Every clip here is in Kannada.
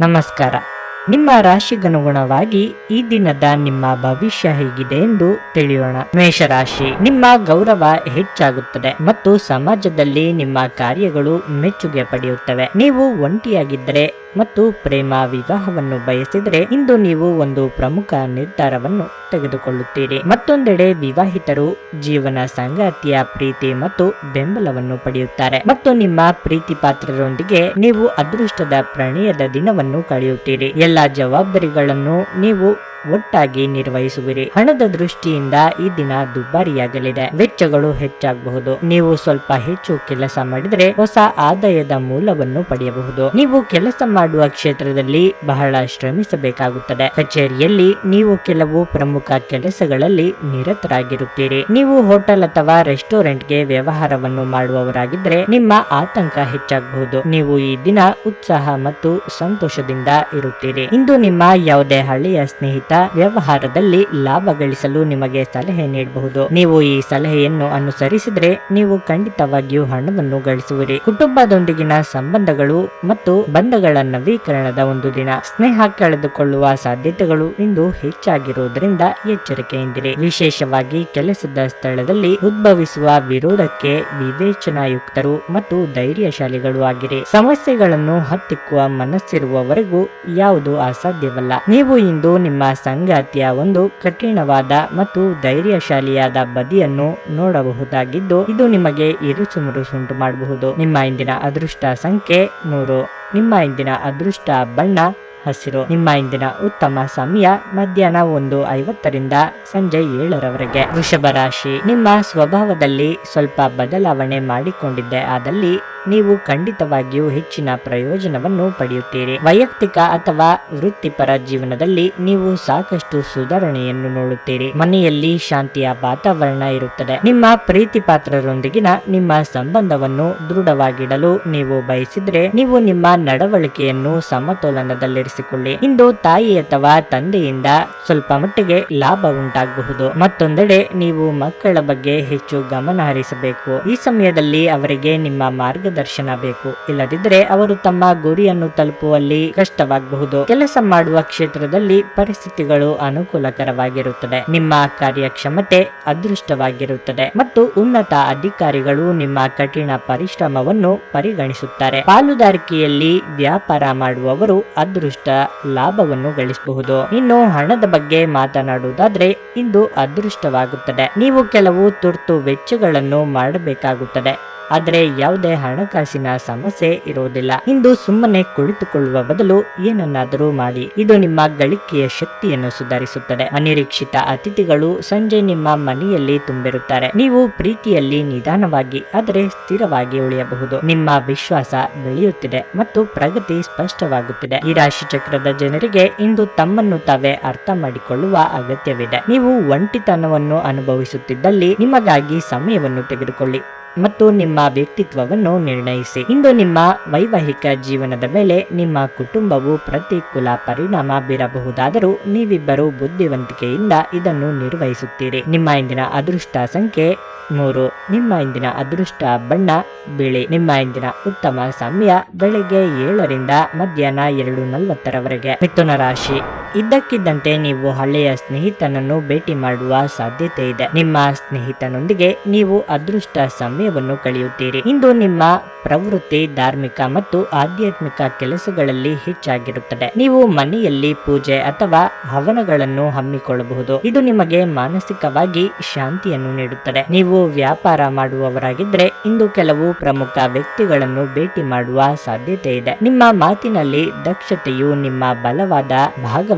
ನಮಸ್ಕಾರ. ನಿಮ್ಮ ರಾಶಿಗನುಗುಣವಾಗಿ ಈ ದಿನದ ನಿಮ್ಮ ಭವಿಷ್ಯ ಹೇಗಿದೆ ಎಂದು ತಿಳಿಯೋಣ. ಮೇಷರಾಶಿ, ನಿಮ್ಮ ಗೌರವ ಹೆಚ್ಚಾಗುತ್ತದೆ ಮತ್ತು ಸಮಾಜದಲ್ಲಿ ನಿಮ್ಮ ಕಾರ್ಯಗಳು ಮೆಚ್ಚುಗೆ ಪಡೆಯುತ್ತವೆ. ನೀವು ಒಂಟಿಯಾಗಿದ್ದರೆ ಮತ್ತು ಪ್ರೇಮ ವಿವಾಹವನ್ನು ಬಯಸಿದರೆ ಇಂದು ನೀವು ಒಂದು ಪ್ರಮುಖ ನಿರ್ಧಾರವನ್ನು ತೆಗೆದುಕೊಳ್ಳುತ್ತೀರಿ. ಮತ್ತೊಂದೆಡೆ ವಿವಾಹಿತರು ಜೀವನ ಸಂಗಾತಿಯ ಪ್ರೀತಿ ಮತ್ತು ಬೆಂಬಲವನ್ನು ಪಡೆಯುತ್ತಾರೆ. ಮತ್ತು ನಿಮ್ಮ ಪ್ರೀತಿ ಪಾತ್ರರೊಂದಿಗೆ ನೀವು ಅದೃಷ್ಟದ ಪ್ರಣಯದ ದಿನವನ್ನು ಕಳೆಯುತ್ತೀರಿ. ಎಲ್ಲಾ ಜವಾಬ್ದಾರಿಗಳನ್ನು ನೀವು ಒಟ್ಟಾಗಿ ನಿರ್ವಹಿಸುವಿರಿ. ಹಣದ ದೃಷ್ಟಿಯಿಂದ ಈ ದಿನ ದುಬಾರಿಯಾಗಲಿದೆ. ವೆಚ್ಚಗಳು ಹೆಚ್ಚಾಗಬಹುದು. ನೀವು ಸ್ವಲ್ಪ ಹೆಚ್ಚು ಕೆಲಸ ಮಾಡಿದರೆ ಹೊಸ ಆದಾಯದ ಮೂಲವನ್ನು ಪಡೆಯಬಹುದು. ನೀವು ಕೆಲಸ ಮಾಡುವ ಕ್ಷೇತ್ರದಲ್ಲಿ ಬಹಳ ಶ್ರಮಿಸಬೇಕಾಗುತ್ತದೆ. ಕಚೇರಿಯಲ್ಲಿ ನೀವು ಕೆಲವು ಪ್ರಮುಖ ಕೆಲಸಗಳಲ್ಲಿ ನಿರತರಾಗಿರುತ್ತೀರಿ. ನೀವು ಹೋಟೆಲ್ ಅಥವಾ ರೆಸ್ಟೋರೆಂಟ್ಗೆ ವ್ಯವಹಾರವನ್ನು ಮಾಡುವವರಾಗಿದ್ದರೆ ನಿಮ್ಮ ಆತಂಕ ಹೆಚ್ಚಾಗಬಹುದು. ನೀವು ಈ ದಿನ ಉತ್ಸಾಹ ಮತ್ತು ಸಂತೋಷದಿಂದ ಇರುತ್ತೀರಿ. ಇಂದು ನಿಮ್ಮ ಯಾವುದೇ ಹಳೆಯ ಸ್ನೇಹಿತ ವ್ಯವಹಾರದಲ್ಲಿ ಲಾಭ ಗಳಿಸಲು ನಿಮಗೆ ಸಲಹೆ ನೀಡಬಹುದು. ನೀವು ಈ ಸಲಹೆಯನ್ನು ಅನುಸರಿಸಿದ್ರೆ ನೀವು ಖಂಡಿತವಾಗಿಯೂ ಹಣವನ್ನು ಗಳಿಸುವಿರಿ. ಕುಟುಂಬದೊಂದಿಗಿನ ಸಂಬಂಧಗಳು ಮತ್ತು ಬಂಧಗಳ ನವೀಕರಣದ ಒಂದು ದಿನ. ಸ್ನೇಹ ಕಳೆದುಕೊಳ್ಳುವ ಸಾಧ್ಯತೆಗಳು ಇಂದು ಹೆಚ್ಚಾಗಿರುವುದರಿಂದ ಎಚ್ಚರಿಕೆಯಿಂದಿರಿ. ವಿಶೇಷವಾಗಿ ಕೆಲಸದ ಸ್ಥಳದಲ್ಲಿ ಉದ್ಭವಿಸುವ ವಿರೋಧಕ್ಕೆ ವಿವೇಚನಾಯುಕ್ತರು ಮತ್ತು ಧೈರ್ಯಶಾಲಿಗಳು ಆಗಿರಿ. ಸಮಸ್ಯೆಗಳನ್ನು ಹತ್ತಿಕ್ಕುವ ಮನಸ್ಸಿರುವವರೆಗೂ ಯಾವುದು ಅಸಾಧ್ಯವಲ್ಲ. ನೀವು ಇಂದು ನಿಮ್ಮ ಸಂಗಾತಿಯ ಒಂದು ಕಠಿಣವಾದ ಮತ್ತು ಧೈರ್ಯಶಾಲಿಯಾದ ಬದಿಯನ್ನು ನೋಡಬಹುದಾಗಿದ್ದು, ಇದು ನಿಮಗೆ ಇರುಸು ಮುರುಸುಂಟು ಮಾಡಬಹುದು. ನಿಮ್ಮ ಇಂದಿನ ಅದೃಷ್ಟ ಸಂಖ್ಯೆ ನೂರು. ನಿಮ್ಮ ಇಂದಿನ ಅದೃಷ್ಟ ಬಣ್ಣ ಹಸಿರು. ನಿಮ್ಮ ಇಂದಿನ ಉತ್ತಮ ಸಮಯ ಮಧ್ಯಾಹ್ನ ಒಂದು ಐವತ್ತರಿಂದ ಸಂಜೆ ಏಳರವರೆಗೆ. ವೃಷಭ ರಾಶಿ. ನಿಮ್ಮ ಸ್ವಭಾವದಲ್ಲಿ ಸ್ವಲ್ಪ ಬದಲಾವಣೆ ಮಾಡಿಕೊಂಡಿದ್ದೆ. ಆದಲ್ಲಿ ನೀವು ಖಂಡಿತವಾಗಿಯೂ ಹೆಚ್ಚಿನ ಪ್ರಯೋಜನವನ್ನು ಪಡೆಯುತ್ತೀರಿ. ವೈಯಕ್ತಿಕ ಅಥವಾ ವೃತ್ತಿಪರ ಜೀವನದಲ್ಲಿ ನೀವು ಸಾಕಷ್ಟು ಸುಧಾರಣೆಯನ್ನು ನೋಡುತ್ತೀರಿ. ಮನೆಯಲ್ಲಿ ಶಾಂತಿಯ ವಾತಾವರಣ ಇರುತ್ತದೆ. ನಿಮ್ಮ ಪ್ರೀತಿ ಪಾತ್ರರೊಂದಿಗಿನ ನಿಮ್ಮ ಸಂಬಂಧವನ್ನು ದೃಢವಾಗಿಡಲು ನೀವು ಬಯಸಿದ್ರೆ ನೀವು ನಿಮ್ಮ ನಡವಳಿಕೆಯನ್ನು ಸಮತೋಲನದಲ್ಲಿರಿಸಿಕೊಳ್ಳಿ ಇಂದು ತಾಯಿ ಅಥವಾ ತಂದೆಯಿಂದ ಸ್ವಲ್ಪ ಮಟ್ಟಿಗೆ ಲಾಭ ಉಂಟಾಗಬಹುದು. ಮತ್ತೊಂದೆಡೆ ನೀವು ಮಕ್ಕಳ ಬಗ್ಗೆ ಹೆಚ್ಚು ಗಮನ ಹರಿಸಬೇಕು. ಈ ಸಮಯದಲ್ಲಿ ಅವರಿಗೆ ನಿಮ್ಮ ಮಾರ್ಗದರ್ಶನ ಬೇಕು. ಇಲ್ಲದಿದ್ದರೆ ಅವರು ತಮ್ಮ ಗುರಿಯನ್ನು ತಲುಪುವಲ್ಲಿ ಕಷ್ಟವಾಗಬಹುದು. ಕೆಲಸ ಮಾಡುವ ಕ್ಷೇತ್ರದಲ್ಲಿ ಪರಿಸ್ಥಿತಿಗಳು ಅನುಕೂಲಕರವಾಗಿರುತ್ತದೆ. ನಿಮ್ಮ ಕಾರ್ಯಕ್ಷಮತೆ ಅದೃಷ್ಟವಾಗಿರುತ್ತದೆ. ಮತ್ತು ಉನ್ನತ ಅಧಿಕಾರಿಗಳು ನಿಮ್ಮ ಕಠಿಣ ಪರಿಶ್ರಮವನ್ನು ಪರಿಗಣಿಸುತ್ತಾರೆ. ಪಾಲುದಾರಿಕೆಯಲ್ಲಿ ವ್ಯಾಪಾರ ಮಾಡುವವರು ಅದೃಷ್ಟ ಲಾಭವನ್ನು ಗಳಿಸಬಹುದು. ಇನ್ನು ಹಣದ ಬಗ್ಗೆ ಮಾತನಾಡುವುದಾದ್ರೆ ಇಂದು ಅದೃಷ್ಟವಾಗುತ್ತದೆ. ನೀವು ಕೆಲವು ತುರ್ತು ವೆಚ್ಚಗಳನ್ನು ಮಾಡಬೇಕಾಗುತ್ತದೆ. ಆದರೆ ಯಾವುದೇ ಹಣಕಾಸಿನ ಸಮಸ್ಯೆ ಇರುವುದಿಲ್ಲ ಇಂದು ಸುಮ್ಮನೆ ಕುಳಿತುಕೊಳ್ಳುವ ಬದಲು ಏನನ್ನಾದರೂ ಮಾಡಿ. ಇದು ನಿಮ್ಮ ಗಳಿಕೆಯ ಶಕ್ತಿಯನ್ನು ಸುಧಾರಿಸುತ್ತದೆ. ಅನಿರೀಕ್ಷಿತ ಅತಿಥಿಗಳು ಸಂಜೆ ನಿಮ್ಮ ಮನೆಯಲ್ಲಿ ತುಂಬಿರುತ್ತಾರೆ. ನೀವು ಪ್ರೀತಿಯಲ್ಲಿ ನಿಧಾನವಾಗಿ, ಆದರೆ ಸ್ಥಿರವಾಗಿ ಉಳಿಯಬಹುದು. ನಿಮ್ಮ ವಿಶ್ವಾಸ ಬೆಳೆಯುತ್ತಿದೆ ಮತ್ತು ಪ್ರಗತಿ ಸ್ಪಷ್ಟವಾಗುತ್ತಿದೆ. ಈ ರಾಶಿ ಚಕ್ರದ ಜನರಿಗೆ ಇಂದು ತಮ್ಮನ್ನು ತಾವೇ ಅರ್ಥ ಮಾಡಿಕೊಳ್ಳುವ ಅಗತ್ಯವಿದೆ. ನೀವು ಒಂಟಿತನವನ್ನು ಅನುಭವಿಸುತ್ತಿದ್ದಲ್ಲಿ ನಿಮಗಾಗಿ ಸಮಯವನ್ನು ತೆಗೆದುಕೊಳ್ಳಿ. ಮತ್ತು ನಿಮ್ಮ ವ್ಯಕ್ತಿತ್ವವನ್ನು ನಿರ್ಣಯಿಸಿ. ಇಂದು ನಿಮ್ಮ ವೈವಾಹಿಕ ಜೀವನದ ಮೇಲೆ ನಿಮ್ಮ ಕುಟುಂಬವು ಪ್ರತಿಕೂಲ ಪರಿಣಾಮ ಬೀರಬಹುದಾದರೂ ನೀವಿಬ್ಬರು ಬುದ್ಧಿವಂತಿಕೆಯಿಂದ ಇದನ್ನು ನಿರ್ವಹಿಸುತ್ತೀರಿ. ನಿಮ್ಮ ಇಂದಿನ ಅದೃಷ್ಟ ಸಂಖ್ಯೆ ಮೂರು. ನಿಮ್ಮ ಇಂದಿನ ಅದೃಷ್ಟ ಬಣ್ಣ, ಬಿಳಿ. ನಿಮ್ಮ ಇಂದಿನ ಉತ್ತಮ ಸಮಯ ಬೆಳಿಗ್ಗೆ ಏಳರಿಂದ ಮಧ್ಯಾಹ್ನ ಎರಡು ನಲವತ್ತರವರೆಗೆ. ಮಿಥುನ ರಾಶಿ. ಇದ್ದಕ್ಕಿದ್ದಂತೆ ನೀವು ಹಳೆಯ ಸ್ನೇಹಿತನನ್ನು ಭೇಟಿ ಮಾಡುವ ಸಾಧ್ಯತೆ ಇದೆ. ನಿಮ್ಮ ಸ್ನೇಹಿತನೊಂದಿಗೆ ನೀವು ಅದೃಷ್ಟ ಸಮಯವನ್ನು ಕಳೆಯುತ್ತೀರಿ. ಇಂದು ನಿಮ್ಮ ಪ್ರವೃತ್ತಿ ಧಾರ್ಮಿಕ ಮತ್ತು ಆಧ್ಯಾತ್ಮಿಕ ಕೆಲಸಗಳಲ್ಲಿ ಹೆಚ್ಚಾಗಿರುತ್ತದೆ. ನೀವು ಮನೆಯಲ್ಲಿ ಪೂಜೆ ಅಥವಾ ಹವನಗಳನ್ನು ಹಮ್ಮಿಕೊಳ್ಳಬಹುದು. ಇದು ನಿಮಗೆ ಮಾನಸಿಕವಾಗಿ ಶಾಂತಿಯನ್ನು ನೀಡುತ್ತದೆ. ನೀವು ವ್ಯಾಪಾರ ಮಾಡುವವರಾಗಿದ್ದರೆ ಇಂದು ಕೆಲವು ಪ್ರಮುಖ ವ್ಯಕ್ತಿಗಳನ್ನು ಭೇಟಿ ಮಾಡುವ ಸಾಧ್ಯತೆ ಇದೆ. ನಿಮ್ಮ ಮಾತಿನಲ್ಲಿ ದಕ್ಷತೆಯು ನಿಮ್ಮ ಬಲವಾದ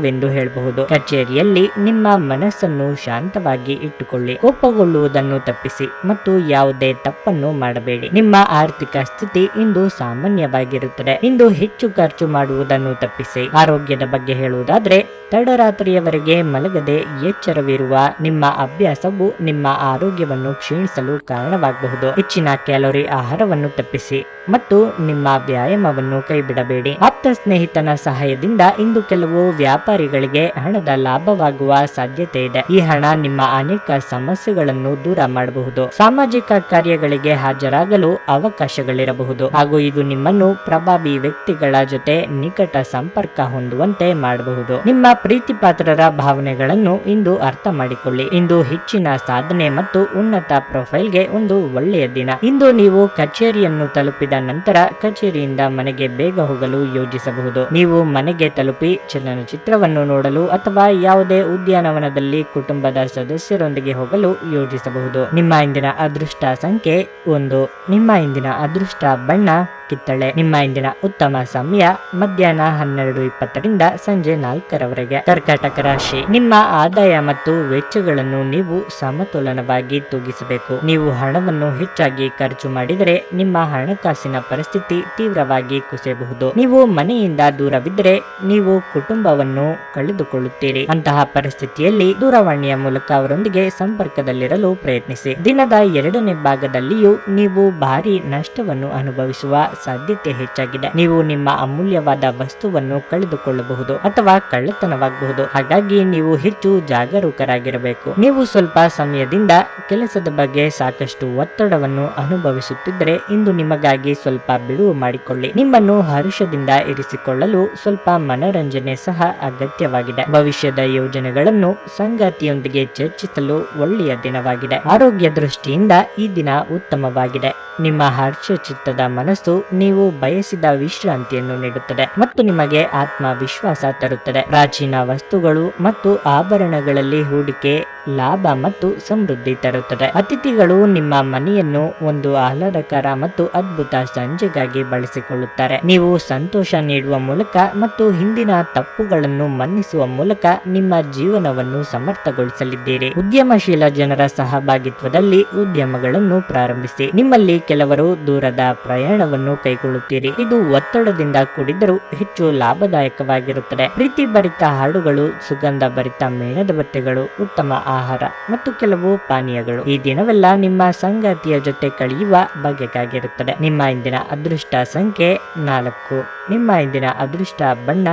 ಭಾಗವೆಂದು ಹೇಳಬಹುದು? ಕಚೇರಿಯಲ್ಲಿ ನಿಮ್ಮ ಮನಸ್ಸನ್ನು ಶಾಂತವಾಗಿ ಇಟ್ಟುಕೊಳ್ಳಿ. ಕೋಪಗೊಳ್ಳುವುದನ್ನು ತಪ್ಪಿಸಿ ಮತ್ತು ಯಾವುದೇ ತಪ್ಪನ್ನು ಮಾಡಬೇಡಿ. ನಿಮ್ಮ ಆರ್ಥಿಕ ಸ್ಥಿತಿ ಇಂದು ಸಾಮಾನ್ಯವಾಗಿರುತ್ತದೆ. ಇಂದು ಹೆಚ್ಚು ಖರ್ಚು ಮಾಡುವುದನ್ನು ತಪ್ಪಿಸಿ. ಆರೋಗ್ಯದ ಬಗ್ಗೆ ಹೇಳುವುದಾದ್ರೆ, ತಡರಾತ್ರಿಯವರೆಗೆ ಮಲಗದೆ ಎಚ್ಚರವಿರುವ ನಿಮ್ಮ ಅಭ್ಯಾಸವು ನಿಮ್ಮ ಆರೋಗ್ಯವನ್ನು ಕ್ಷೀಣಿಸಲು ಕಾರಣವಾಗಬಹುದು. ಹೆಚ್ಚಿನ ಕ್ಯಾಲೋರಿ ಆಹಾರವನ್ನು ತಪ್ಪಿಸಿ ಮತ್ತು ನಿಮ್ಮ ವ್ಯಾಯಾಮವನ್ನು ಕೈಬಿಡಬೇಡಿ. ಆಪ್ತ ಸ್ನೇಹಿತನ ಸಹಾಯದಿಂದ ಇಂದು ಕೆಲವು ವ್ಯಾಪಾರ ವ್ಯಾಪಾರಿಗಳಿಗೆ ಹಣದ ಲಾಭವಾಗುವ ಸಾಧ್ಯತೆ ಇದೆ. ಈ ಹಣ ನಿಮ್ಮ ಅನೇಕ ಸಮಸ್ಯೆಗಳನ್ನು ದೂರ ಮಾಡಬಹುದು. ಸಾಮಾಜಿಕ ಕಾರ್ಯಗಳಿಗೆ ಹಾಜರಾಗಲು ಅವಕಾಶಗಳಿರಬಹುದು. ಹಾಗೂ ಇದು ನಿಮ್ಮನ್ನು ಪ್ರಭಾವಿ ವ್ಯಕ್ತಿಗಳ ಜೊತೆ ನಿಕಟ ಸಂಪರ್ಕ ಹೊಂದುವಂತೆ ಮಾಡಬಹುದು. ನಿಮ್ಮ ಪ್ರೀತಿ ಪಾತ್ರರ ಭಾವನೆಗಳನ್ನು ಇಂದು ಅರ್ಥ ಮಾಡಿಕೊಳ್ಳಿ. ಇಂದು ಹೆಚ್ಚಿನ ಸಾಧನೆ ಮತ್ತು ಉನ್ನತ ಪ್ರೊಫೈಲ್ಗೆ ಒಂದು ಒಳ್ಳೆಯ ದಿನ. ಇಂದು ನೀವು ಕಚೇರಿಯನ್ನು ತಲುಪಿದ ನಂತರ ಕಚೇರಿಯಿಂದ ಮನೆಗೆ ಬೇಗ ಹೋಗಲು ಯೋಜಿಸಬಹುದು. ನೀವು ಮನೆಗೆ ತಲುಪಿ ಚಲನಚಿತ್ರವನ್ನು ನೋಡಲು ಅಥವಾ ಯಾವುದೇ ಉದ್ಯಾನವನದಲ್ಲಿ ಕುಟುಂಬದ ಸದಸ್ಯರೊಂದಿಗೆ ಹೋಗಲು ಯೋಜಿಸಬಹುದು. ನಿಮ್ಮ ಇಂದಿನ ಅದೃಷ್ಟ ಸಂಖ್ಯೆ ಒಂದು. ನಿಮ್ಮ ಇಂದಿನ ಅದೃಷ್ಟ ಬಣ್ಣ, ಕಿತ್ತಳೆ. ನಿಮ್ಮ ಇಂದಿನ ಉತ್ತಮ ಸಮಯ ಮಧ್ಯಾಹ್ನ ಹನ್ನೆರಡು ಇಪ್ಪತ್ತರಿಂದ ಸಂಜೆ ನಾಲ್ಕರವರೆಗೆ. ಕರ್ಕಾಟಕ ರಾಶಿ. ನಿಮ್ಮ ಆದಾಯ ಮತ್ತು ವೆಚ್ಚಗಳನ್ನು ನೀವು ಸಮತೋಲನವಾಗಿ ತೂಗಿಸಬೇಕು. ನೀವು ಹಣವನ್ನು ಹೆಚ್ಚಾಗಿ ಖರ್ಚು ಮಾಡಿದರೆ ನಿಮ್ಮ ಹಣಕಾಸಿನ ಪರಿಸ್ಥಿತಿ ತೀವ್ರವಾಗಿ ಕುಸಿಯಬಹುದು. ನೀವು ಮನೆಯಿಂದ ದೂರವಿದ್ದರೆ ನೀವು ಕುಟುಂಬವನ್ನು ಕಳೆದುಕೊಳ್ಳುತ್ತೀರಿ. ಅಂತಹ ಪರಿಸ್ಥಿತಿಯಲ್ಲಿ ದೂರವಾಣಿಯ ಮೂಲಕ ಅವರೊಂದಿಗೆ ಸಂಪರ್ಕದಲ್ಲಿರಲು ಪ್ರಯತ್ನಿಸಿ. ದಿನದ ಎರಡನೇ ಭಾಗದಲ್ಲಿಯೂ ನೀವು ಭಾರಿ ನಷ್ಟವನ್ನು ಅನುಭವಿಸುವ ಸಾಧ್ಯತೆ ಹೆಚ್ಚಾಗಿದೆ. ನೀವು ನಿಮ್ಮ ಅಮೂಲ್ಯವಾದ ವಸ್ತುವನ್ನು ಕಳೆದುಕೊಳ್ಳಬಹುದು ಅಥವಾ ಕಳ್ಳತನವಾಗಬಹುದು. ಹಾಗಾಗಿ ನೀವು ಹೆಚ್ಚು ಜಾಗರೂಕರಾಗಿರಬೇಕು. ನೀವು ಸ್ವಲ್ಪ ಸಮಯದಿಂದ ಕೆಲಸದ ಬಗ್ಗೆ ಸಾಕಷ್ಟು ಒತ್ತಡವನ್ನು ಅನುಭವಿಸುತ್ತಿದ್ದರೆ ಇಂದು ನಿಮಗಾಗಿ ಸ್ವಲ್ಪ ಬಿಡುವು ಮಾಡಿಕೊಳ್ಳಿ. ನಿಮ್ಮನ್ನು ಹರುಷದಿಂದ ಇರಿಸಿಕೊಳ್ಳಲು ಸ್ವಲ್ಪ ಮನರಂಜನೆ ಸಹ ಅಗತ್ಯವಾಗಿದೆ. ಭವಿಷ್ಯದ ಯೋಜನೆಗಳನ್ನು ಸಂಗಾತಿಯೊಂದಿಗೆ ಚರ್ಚಿಸಲು ಒಳ್ಳೆಯ ದಿನವಾಗಿದೆ. ಆರೋಗ್ಯ ದೃಷ್ಟಿಯಿಂದ ಈ ದಿನ ಉತ್ತಮವಾಗಿದೆ. ನಿಮ್ಮ ಹರ್ಷಚಿತ್ತದ ಮನಸ್ಸು ನೀವು ಬಯಸಿದ ವಿಶ್ರಾಂತಿಯನ್ನು ನೀಡುತ್ತದೆ ಮತ್ತು ನಿಮಗೆ ಆತ್ಮವಿಶ್ವಾಸ ತರುತ್ತದೆ. ಪ್ರಾಚೀನ ವಸ್ತುಗಳು ಮತ್ತು ಆಭರಣಗಳಲ್ಲಿ ಹೂಡಿಕೆ, ಲಾಭ ಮತ್ತು ಸಮೃದ್ಧಿ ತರುತ್ತದೆ. ಅತಿಥಿಗಳು ನಿಮ್ಮ ಮನೆಯನ್ನು ಒಂದು ಆಹ್ಲಾದಕರ ಮತ್ತು ಅದ್ಭುತ ಸಂಜೆಗಾಗಿ ಬಳಸಿಕೊಳ್ಳುತ್ತಾರೆ. ನೀವು ಸಂತೋಷ ನೀಡುವ ಮೂಲಕ ಮತ್ತು ಹಿಂದಿನ ತಪ್ಪುಗಳನ್ನು ಮನ್ನಿಸುವ ಮೂಲಕ ನಿಮ್ಮ ಜೀವನವನ್ನು ಸಮರ್ಥಗೊಳಿಸಲಿದ್ದೀರಿ. ಉದ್ಯಮಶೀಲ ಜನರ ಸಹಭಾಗಿತ್ವದಲ್ಲಿ ಉದ್ಯಮಗಳನ್ನು ಪ್ರಾರಂಭಿಸಿ. ನಿಮ್ಮಲ್ಲಿ ಕೆಲವರು ದೂರದ ಪ್ರಯಾಣವನ್ನು ಕೈಗೊಳ್ಳುತ್ತೀರಿ. ಇದು ಒತ್ತಡದಿಂದ ಕೂಡಿದರೂ ಹೆಚ್ಚು ಲಾಭದಾಯಕವಾಗಿರುತ್ತದೆ. ಪ್ರೀತಿ ಭರಿತ ಹಾಡುಗಳು ಸುಗಂಧ ಭರಿತ ಮೇಣದ ಬಟ್ಟೆಗಳು, ಉತ್ತಮ ಆಹಾರ ಮತ್ತು ಕೆಲವು ಪಾನೀಯಗಳು ಈ ದಿನವೆಲ್ಲ ನಿಮ್ಮ ಸಂಗಾತಿಯ ಜೊತೆ ಕಳೆಯುವ ಬಗೆಗಾಗಿರುತ್ತದೆ ನಿಮ್ಮ ಇಂದಿನ ಅದೃಷ್ಟ ಸಂಖ್ಯೆ ನಾಲ್ಕು. ನಿಮ್ಮ ಇಂದಿನ ಅದೃಷ್ಟ ಬಣ್ಣ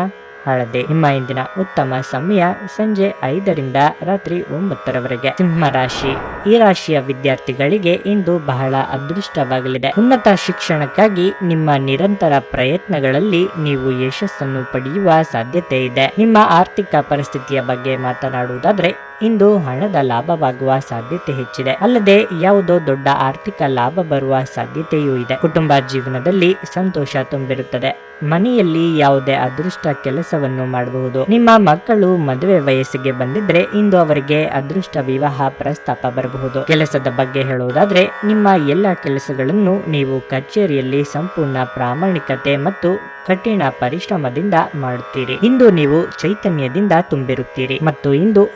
ಹಳದೆ. ನಿಮ್ಮ ಇಂದಿನ ಉತ್ತಮ ಸಮಯ ಸಂಜೆ ಐದರಿಂದ ರಾತ್ರಿ ಒಂಬತ್ತರವರೆಗೆ. ಸಿಂಹ ರಾಶಿ. ಈ ರಾಶಿಯ ವಿದ್ಯಾರ್ಥಿಗಳಿಗೆ ಇಂದು ಬಹಳ ಅದೃಷ್ಟವಾಗಲಿದೆ. ಉನ್ನತ ಶಿಕ್ಷಣಕ್ಕಾಗಿ ನಿಮ್ಮ ನಿರಂತರ ಪ್ರಯತ್ನಗಳಲ್ಲಿ ನೀವು ಯಶಸ್ಸನ್ನು ಪಡೆಯುವ ಸಾಧ್ಯತೆ ಇದೆ. ನಿಮ್ಮ ಆರ್ಥಿಕ ಪರಿಸ್ಥಿತಿಯ ಬಗ್ಗೆ ಮಾತನಾಡುವುದಾದ್ರೆ ಇಂದು ಹಣದ ಲಾಭವಾಗುವ ಸಾಧ್ಯತೆ ಹೆಚ್ಚಿದೆ. ಅಲ್ಲದೆ ಯಾವುದೋ ದೊಡ್ಡ ಆರ್ಥಿಕ ಲಾಭ ಬರುವ ಸಾಧ್ಯತೆಯೂ ಇದೆ. ಕುಟುಂಬ ಜೀವನದಲ್ಲಿ ಸಂತೋಷ ತುಂಬಿರುತ್ತದೆ. ಮನೆಯಲ್ಲಿ ಯಾವುದೇ ಅದೃಷ್ಟ ಕೆಲಸವನ್ನು ಮಾಡಬಹುದು. ನಿಮ್ಮ ಮಕ್ಕಳು ಮದುವೆ ವಯಸ್ಸಿಗೆ ಬಂದಿದ್ರೆ ಇಂದು ಅವರಿಗೆ ಅದೃಷ್ಟ ವಿವಾಹ ಪ್ರಸ್ತಾಪ ಬರಬಹುದು. ಕೆಲಸದ ಬಗ್ಗೆ ಹೇಳುವುದಾದ್ರೆ, ನಿಮ್ಮ ಎಲ್ಲ ಕೆಲಸಗಳನ್ನು ನೀವು ಕಚೇರಿಯಲ್ಲಿ ಸಂಪೂರ್ಣ ಪ್ರಾಮಾಣಿಕತೆ ಮತ್ತು ಕಠಿಣ ಪರಿಶ್ರಮದಿಂದ ಮಾಡುತ್ತೀರಿ. ಇಂದು ನೀವು ಚೈತನ್ಯದಿಂದ ತುಂಬಿರುತ್ತೀರಿ. ಮತ್ತು ಇಂದು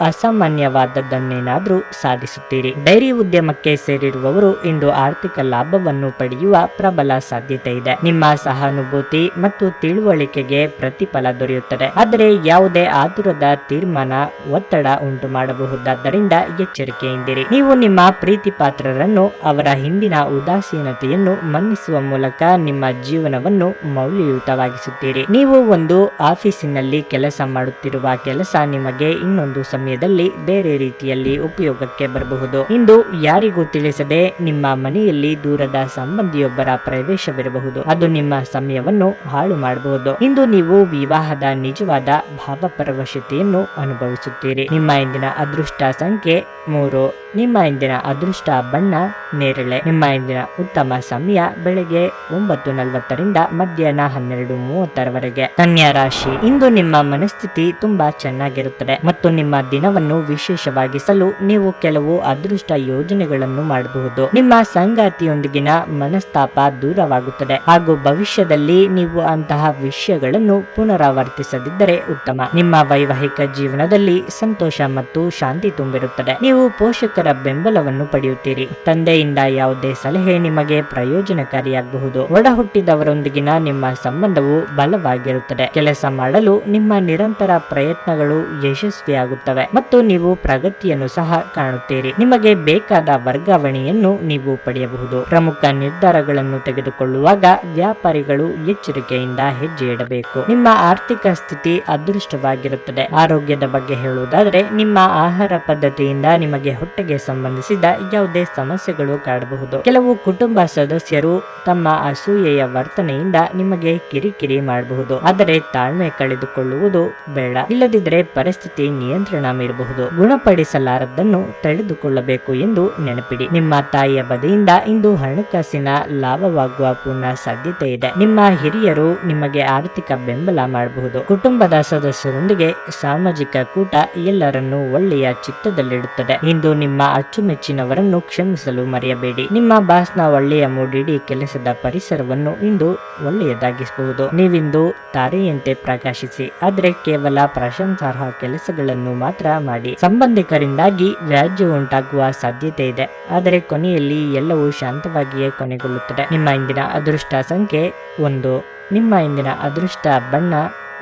ಅಸಾಮಾನ್ಯವಾದದ್ದನ್ನೇನಾದ್ರೂ ಸಾಧಿಸುತ್ತೀರಿ. ಡೈರಿ ಉದ್ಯಮಕ್ಕೆ ಸೇರಿರುವವರು ಇಂದು ಆರ್ಥಿಕ ಲಾಭವನ್ನು ಪಡೆಯುವ ಪ್ರಬಲ ಸಾಧ್ಯತೆ ಇದೆ. ನಿಮ್ಮ ಸಹಾನುಭೂತಿ ಮತ್ತು ತಿಳುವಳಿಕೆಗೆ ಪ್ರತಿಫಲ ದೊರೆಯುತ್ತದೆ. ಆದರೆ ಯಾವುದೇ ಆತುರದ ತೀರ್ಮಾನ, ಒತ್ತಡ ಉಂಟು ಮಾಡಬಹುದಾದ್ದರಿಂದ ಎಚ್ಚರಿಕೆಯಿಂದಿರಿ. ನೀವು ನಿಮ್ಮ ಪ್ರೀತಿ ಪಾತ್ರರನ್ನು ಅವರ ಹಿಂದಿನ ಉದಾಸೀನತೆಯನ್ನು ಮನ್ನಿಸುವ ಮೂಲಕ ನಿಮ್ಮ ಜೀವನವನ್ನು ಮೌಲ್ಯಯುತವಾಗಿಸುತ್ತೀರಿ. ನೀವು ಒಂದು ಆಫೀಸಿನಲ್ಲಿ ಕೆಲಸ ಮಾಡುತ್ತಿರುವ ಕೆಲಸ ನಿಮಗೆ ಇನ್ನೊಂದು ಸಮಯದಲ್ಲಿ ಬೇರೆ ರೀತಿಯಲ್ಲಿ ಉಪಯೋಗಕ್ಕೆ ಬರಬಹುದು. ಇಂದು ಯಾರಿಗೂ ತಿಳಿಸದೆ ನಿಮ್ಮ ಮನೆಯಲ್ಲಿ ದೂರದ ಸಂಬಂಧಿಯೊಬ್ಬರ ಪ್ರವೇಶವಿರಬಹುದು. ಅದು ನಿಮ್ಮ ಸಮಯವನ್ನು ಹಾಳು ಮಾಡಬಹುದು. ಇಂದು ನೀವು ವಿವಾಹದ ನಿಜವಾದ ಭಾವಪರವಶತೆಯನ್ನು ಅನುಭವಿಸುತ್ತೀರಿ. ನಿಮ್ಮ ಇಂದಿನ ಅದೃಷ್ಟ ಸಂಖ್ಯೆ ಮೂರು. ನಿಮ್ಮ ಇಂದಿನ ಅದೃಷ್ಟ ಬಣ್ಣ ನೇರಳೆ. ನಿಮ್ಮ ಇಂದಿನ ಉತ್ತಮ ಸಮಯ ಬೆಳಗ್ಗೆ ಒಂಬತ್ತು ನಲವತ್ತರಿಂದ ಮಧ್ಯಾಹ್ನ ಹನ್ನೆರಡು ಮೂವತ್ತರವರೆಗೆ. ಕನ್ಯಾ ರಾಶಿ. ಇಂದು ನಿಮ್ಮ ಮನಸ್ಥಿತಿ ತುಂಬಾ ಚೆನ್ನಾಗಿರುತ್ತದೆ. ಮತ್ತು ನಿಮ್ಮ ದಿನವನ್ನು ವಿಶೇಷವಾಗಿಸಲು ನೀವು ಕೆಲವು ಅದೃಷ್ಟ ಯೋಜನೆಗಳನ್ನು ಮಾಡಬಹುದು. ನಿಮ್ಮ ಸಂಗಾತಿಯೊಂದಿಗಿನ ಮನಸ್ತಾಪ ದೂರವಾಗುತ್ತದೆ. ಹಾಗೂ ಭವಿಷ್ಯದಲ್ಲಿ ನೀವು ಅಂತಹ ವಿಷಯಗಳನ್ನು ಪುನರಾವರ್ತಿಸದಿದ್ದರೆ ಉತ್ತಮ. ನಿಮ್ಮ ವೈವಾಹಿಕ ಜೀವನದಲ್ಲಿ ಸಂತೋಷ ಮತ್ತು ಶಾಂತಿ ತುಂಬಿರುತ್ತದೆ. ನೀವು ಪೋಷಕರ ಬೆಂಬಲವನ್ನು ಪಡೆಯುತ್ತೀರಿ. ತಂದೆಯಿಂದ ಯಾವುದೇ ಸಲಹೆ ನಿಮಗೆ ಪ್ರಯೋಜನಕಾರಿಯಾಗಬಹುದು. ಒಡಹುಟ್ಟಿದವರೊಂದಿಗಿನ ನಿಮ್ಮ ಸಂಬಂಧವು ಬಲವಾಗಿರುತ್ತದೆ. ಕೆಲಸ ಮಾಡಲು ನಿಮ್ಮ ನಿರಂತರ ಪ್ರಯತ್ನಗಳು ಯಶಸ್ವಿಯಾಗುತ್ತವೆ. ಮತ್ತು ನೀವು ನೀವು ಪ್ರಗತಿಯನ್ನು ಸಹ ಕಾಣುತ್ತೀರಿ. ನಿಮಗೆ ಬೇಕಾದ ವರ್ಗಾವಣೆಯನ್ನು ನೀವು ಪಡೆಯಬಹುದು. ಪ್ರಮುಖ ನಿರ್ಧಾರಗಳನ್ನು ತೆಗೆದುಕೊಳ್ಳುವಾಗ ವ್ಯಾಪಾರಿಗಳು ಎಚ್ಚರಿಕೆಯಿಂದ ಹೆಜ್ಜೆ ಇಡಬೇಕು. ನಿಮ್ಮ ಆರ್ಥಿಕ ಸ್ಥಿತಿ ಅದೃಷ್ಟವಾಗಿರುತ್ತದೆ. ಆರೋಗ್ಯದ ಬಗ್ಗೆ ಹೇಳುವುದಾದರೆ, ನಿಮ್ಮ ಆಹಾರ ಪದ್ಧತಿಯಿಂದ ನಿಮಗೆ ಹೊಟ್ಟೆಗೆ ಸಂಬಂಧಿಸಿದ ಯಾವುದೇ ಸಮಸ್ಯೆಗಳು ಕಾಡಬಹುದು. ಕೆಲವು ಕುಟುಂಬ ಸದಸ್ಯರು ತಮ್ಮ ಅಸೂಯೆಯ ವರ್ತನೆಯಿಂದ ನಿಮಗೆ ಕಿರಿಕಿರಿ ಮಾಡಬಹುದು. ಆದರೆ ತಾಳ್ಮೆ ಕಳೆದುಕೊಳ್ಳುವುದು ಬೇಡ. ಇಲ್ಲದಿದ್ದರೆ ಪರಿಸ್ಥಿತಿ ನಿಯಂತ್ರಣ ಮೀರಬಹುದು. ಗುಣಪಡಿಸಲಾರದ್ದನ್ನು ತಡೆದುಕೊಳ್ಳಬೇಕು ಎಂದು ನೆನಪಿಡಿ. ನಿಮ್ಮ ತಾಯಿಯ ಬದಿಯಿಂದ ಇಂದು ಹಣಕಾಸಿನ ಲಾಭವಾಗುವ ಪೂರ್ಣ ಸಾಧ್ಯತೆ ಇದೆ. ನಿಮ್ಮ ಹಿರಿಯರು ನಿಮಗೆ ಆರ್ಥಿಕ ಬೆಂಬಲ ಮಾಡಬಹುದು. ಕುಟುಂಬದ ಸದಸ್ಯರೊಂದಿಗೆ ಸಾಮಾಜಿಕ ಕೂಟ ಎಲ್ಲರನ್ನೂ ಒಳ್ಳೆಯ ಚಿತ್ತದಲ್ಲಿಡುತ್ತದೆ. ಇಂದು ನಿಮ್ಮ ಅಚ್ಚುಮೆಚ್ಚಿನವರನ್ನು ಕ್ಷಮಿಸಲು ಮರೆಯಬೇಡಿ. ನಿಮ್ಮ ಬಾಸ್ನ ಒಳ್ಳೆಯ ಮೂಡಿಡಿ ಕೆಲಸದ ಪರಿಸರವನ್ನು ಇಂದು ಒಳ್ಳೆಯದಾಗಿಸಬಹುದು. ನೀವಿಂದು ತಾರೆಯಂತೆ ಪ್ರಕಾಶಿಸಿ. ಆದರೆ ಕೇವಲ ಪ್ರಶಂಸಾರ್ಹ ಕೆಲಸಗಳನ್ನು ಮಾತ್ರ ಮಾಡಿ. ಸಂಬಂಧಿಕರಿಂದಾಗಿ ವ್ಯಾಜ್ಯ ಉಂಟಾಗುವ ಸಾಧ್ಯತೆ ಇದೆ. ಆದರೆ ಕೊನೆಯಲ್ಲಿ ಎಲ್ಲವೂ ಶಾಂತವಾಗಿಯೇ ಕೊನೆಗೊಳ್ಳುತ್ತದೆ. ನಿಮ್ಮ ಇಂದಿನ ಅದೃಷ್ಟ ಸಂಖ್ಯೆ ಒಂದು. ನಿಮ್ಮ ಇಂದಿನ ಅದೃಷ್ಟ ಬಣ್ಣ